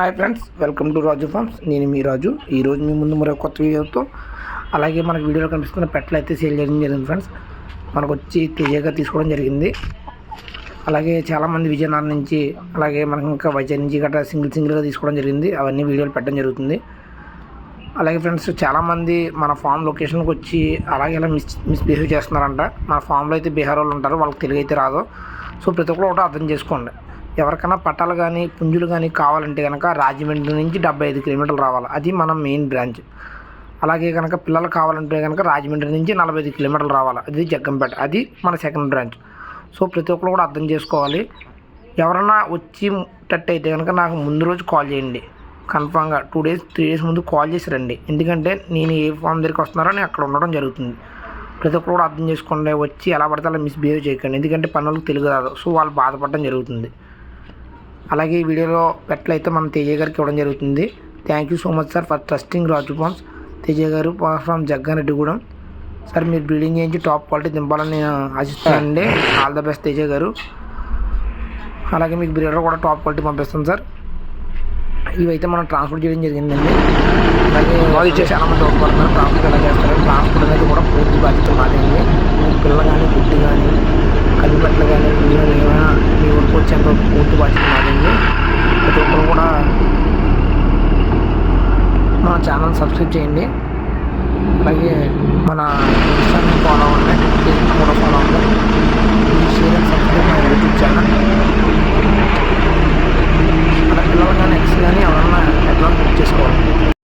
Hi friends welcome to Raju farms నేను మీ రాజు. ఈరోజు మీ ముందు మరో కొత్త వీడియోతో అలాగే మనకు వీడియోలో కనిపిస్తున్న పెట్టలు అయితే సేల్ చేయడం జరిగింది ఫ్రెండ్స్ మనకు వచ్చి తేజగా తీసుకోవడం జరిగింది. అలాగే చాలామంది విజయనగరం నుంచి అలాగే మనకు ఇంకా వైజాగ్ నుంచి గట్రా సింగిల్ సింగిల్గా తీసుకోవడం జరిగింది. అవన్నీ వీడియోలు పెట్టడం జరుగుతుంది. అలాగే ఫ్రెండ్స్ చాలామంది మన ఫామ్ లొకేషన్కి వచ్చి అలాగే ఇలా మిస్ మిస్బిహేవ్ చేస్తున్నారంట. మన ఫామ్లో అయితే బీహార్ వాళ్ళు ఉంటారు వాళ్ళకి తెలుగు అయితే రాదు. సో ప్రతి ఒక్కరు ఒకటి అర్థం చేసుకోండి. ఎవరికైనా పట్టాలు కానీ పుంజులు కానీ కావాలంటే కనుక రాజమండ్రి నుంచి డెబ్బై ఐదు కిలోమీటర్లు రావాలి. అది మన మెయిన్ బ్రాంచ్. అలాగే కనుక పిల్లలు కావాలంటే కనుక రాజమండ్రి నుంచి నలభై ఐదు కిలోమీటర్లు రావాలి. అది జగ్గంపేట. అది మన సెకండ్ బ్రాంచ్. సో ప్రతి ఒక్కరు కూడా అర్థం చేసుకోవాలి. ఎవరన్నా వచ్చి టట్ అయితే కనుక నాకు ముందు రోజు కాల్ చేయండి. కన్ఫామ్గా టూ డేస్ త్రీ డేస్ ముందు కాల్ చేసి రండి. ఎందుకంటే నేను ఏ ఫామ్ దగ్గరికి వస్తున్నారో నేను అక్కడ ఉండడం జరుగుతుంది. ప్రతి ఒక్కరు కూడా అర్థం చేసుకోండి. వచ్చి ఎలా పడితే అలా మిస్బిహేవ్ చేయకండి. ఎందుకంటే పనులకు తెలుగు రాదు. సో వాళ్ళు బాధపడడం జరుగుతుంది. అలాగే ఈ వీడియోలో పెట్టలు అయితే మనం తేజ గారికి ఇవ్వడం జరుగుతుంది. Thank you so much sir for trusting Raju farms Teja garu from Jaggareddigudem. Sir మీరు బ్రీడింగ్ చేయించి టాప్ క్వాలిటీ దింపాలని నేను ఆశిస్తానండి all the best Teja garu. అలాగే మీకు బ్రీడర్ కూడా టాప్ క్వాలిటీ పంపిస్తాం సార్ ఇవైతే మనం ట్రాన్స్పోర్ట్ చేయడం జరిగిందండి. అలాగే చాలా మంది ట్రాన్స్పోర్ట్ ఎలా చేస్తారు? ట్రాన్స్పోర్ట్ అనేది కూడా పూర్తి బాధ్యత మాదండి మీ పిల్లలు కానీ గుడ్డి కానీ కల్లిపెట్టలు కానీ మీరు ఏమైనా మీ ఊరికి వచ్చేంత పూర్తి బాధ్యత మాదండి ప్రతి ఒక్కరు కూడా మన ఛానల్ సబ్స్క్రైబ్ చేయండి. అలాగే మన ఇన్స్టాగ్రామ్ ఫాలో అవ్వండి.